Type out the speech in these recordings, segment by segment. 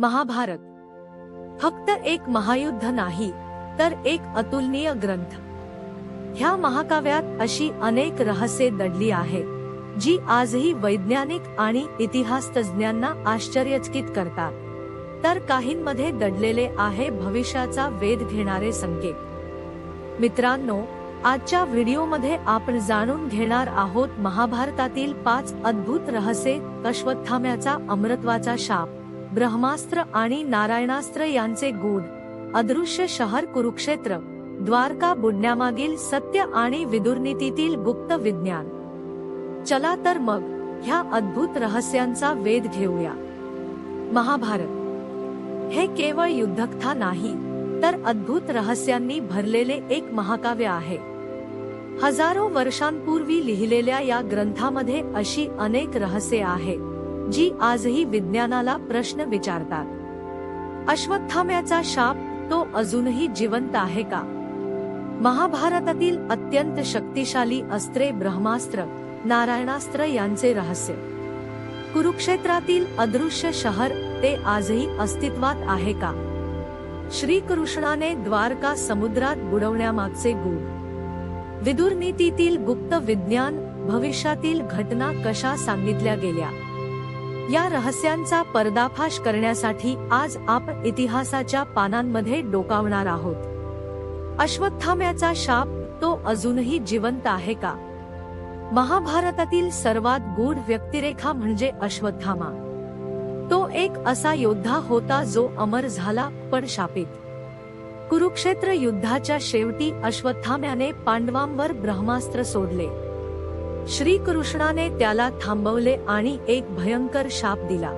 महाभारत. फक्त एक महायुद्ध नाही तर एक अतुलनीय ग्रंथ. ह्या महाकाव्यात अशी अनेक रहस्ये दडली आहेत जी आजही वैज्ञानिक आणि इतिहास तज्ज्ञांना आश्चर्यचकित करतात. तर काहींमध्ये दडलेले आहे भविष्याचा वेध घेणारे संकेत. मित्रांनो आजच्या व्हिडिओमध्ये आपण जाणून घेणार आहोत महाभारतातील पाच अद्भुत रहस्ये अश्वत्थाम्याचा अमृत्वाचा शाप. ब्रह्मास्त्र आणि नारायणास्त्र यांचे गुण अदृश्य शहर कुरुक्षेत्र. द्वारका बुडण्यामागील सत्य आणि विदुर्नितीतील गुप्त विज्ञान. चला तर मग ह्या अद्भुत रहस्यांचा वेध घेऊया. महाभारत. हे केवळ युद्धकथा नाही तर अद्भुत रहस्यांनी भरलेले एक महाकाव्य आहे. हजारो वर्षांपूर्वी लिहिलेल्या या ग्रंथामध्ये अशी अनेक रहस्ये आहेत जी आजही विज्ञानाला प्रश्न विचारतात. अश्वत्थाम्याचा शाप तो अजूनही जिवंत आहे का? महाभारतातील अत्यंत शक्तिशाली अस्त्रे ब्रह्मास्त्र नारायणास्त्र यांचे रहस्य. कुरुक्षेत्रातील अदृश्य शहर ते आजही अस्तित्वात आहे का? श्रीकृष्णाने द्वारका समुद्रात बुडवण्यामागचे गुण विदुरनीतीतील गुप्त विज्ञान भविष्यातील घटना कशा सांगितल्या गेल्या? या रहस्यांचा पर्दाफाश करण्यासाठी आज आपण इतिहासाच्या पानांमध्ये डोकावणार आहोत. अश्वत्थाम्याचा शाप तो अजूनही जिवंत आहे का? महाभारतातील सर्वात गूढ व्यक्तिरेखा म्हणजे अश्वत्थामा. तो एक असा योद्धा होता जो अमर झाला पण शापित. कुरुक्षेत्र युद्धाच्या शेवटी अश्वत्थाम्याने पांडवांवर ब्रह्मास्त्र सोडले. श्रीकृष्णाने त्याला थांबवले आणि एक भयंकर शाप दिला.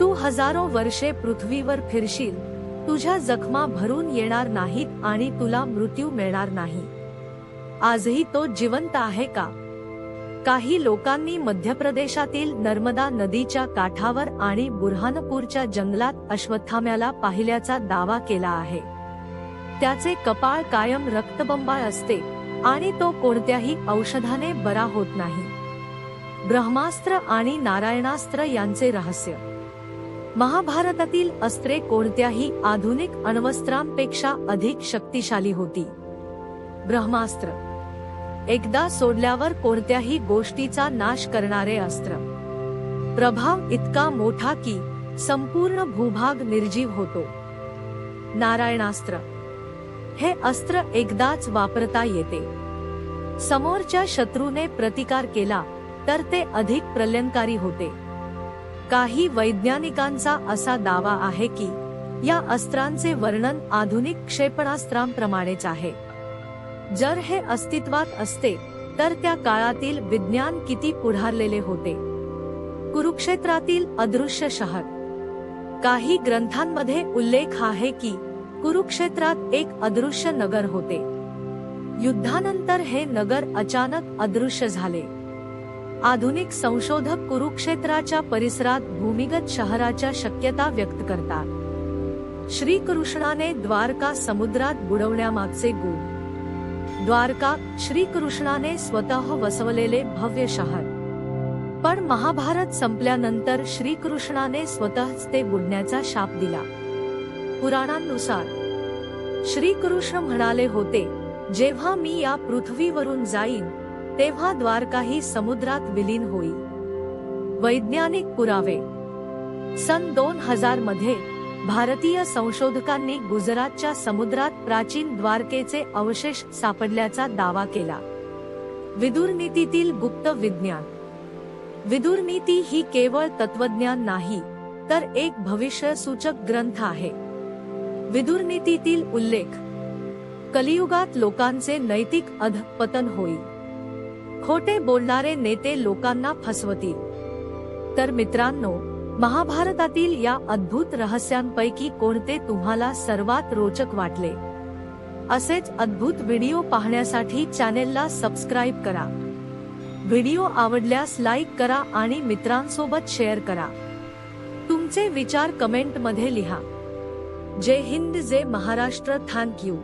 तू हजारो वर्षे पृथ्वीवर फिरशील तुझ्या जखमा भरून येणार नाहीत आणि तुला मृत्यू मिळणार नाही. आजही तो जिवंत आहे का? काही लोकांनी मध्य प्रदेशातील नर्मदा नदीच्या काठावर आणि बुरहानपूरच्या जंगलात अश्वत्थाम्याला पाहिल्याचा दावा केला आहे. त्याचे कपाळ कायम रक्तबंबाळ असते. आणि तो कोणत्याही औषधाने बरा होत नाही. ब्रह्मास्त्र आणि नारायणास्त्र यांचे रहस्य. महाभारतातील अस्त्रे कोणत्याही आधुनिक अण्वस्त्रांपेक्षा अधिक शक्तिशाली होती. ब्रह्मास्त्र. एकदा सोडल्यावर कोणत्याही गोष्टीचा नाश करणारे अस्त्र. प्रभाव इतका मोठा की संपूर्ण भूभाग निर्जीव होतो. नारायणास्त्र. हे अस्त्र एकदाच वापरता येते. समोरच्या शत्रूने प्रतिकार केला तर ते अधिक प्रलयंकारी होते. काही वैज्ञानिकांचा असा दावा आहे की या अस्त्रांचे वर्णन आधुनिक क्षेपणास्त्रांप्रमाणेच आहे. जर हे अस्तित्वात असते तर त्या काळातील विज्ञान किती पुढारलेले होते. कुरुक्षेत्रातील अदृश्य शहर. काही ग्रंथांमध्ये उल्लेख आहे की कुरुक्षेत्रात एक अदृश्य नगर होते. युद्धानंतर हे नगर अचानक अदृश्य झाले. आधुनिक संशोधक कुरुक्षेत्राच्या परिसरात भूमिगत शहराच्या शक्यता व्यक्त करतात. श्रीकृष्णाने द्वारका समुद्रात बुडवण्यामागचे गुण द्वारका श्रीकृष्णाने स्वतः वसवलेले भव्य शहर. पण महाभारत संपल्यानंतर श्रीकृष्णाने स्वतःच ते बुडण्याचा शाप दिला. पुराणांनुसार. श्रीकृष्ण म्हणाले होते जेव्हा मी या पृथ्वीवरून जाईन तेव्हा द्वारकाही समुद्रात विलीन होईल. वैज्ञानिक पुरावे. सन दोन हजारमध्ये भारतीय संशोधकांनी गुजरातच्या समुद्रात प्राचीन द्वारकेचे अवशेष सापडल्याचा दावा केला. विदुरनीतीतील गुप्त विज्ञान. विदुरनीती ही केवळ तत्वज्ञान नाही तर एक भविष्य सूचक ग्रंथ आहे. विदुरनीतीतील उल्लेख. कलियुगात लोकांचे नैतिक अधपतन होईल खोटे बोलणारे नेते लोकांना फसवतील. तर मित्रांनो महाभारतातील या अद्भुत रहस्यांपैकी कोणते तुम्हाला सर्वात रोचक वाटले? असेच अद्भुत व्हिडिओ पाहण्यासाठी चॅनेलला सबस्क्राईब करा. व्हिडिओ आवडल्यास लाईक करा आणि मित्रांसोबत शेअर करा. तुमचे विचार कमेंटमध्ये लिहा. Jai Hind Jai Maharashtra thank you.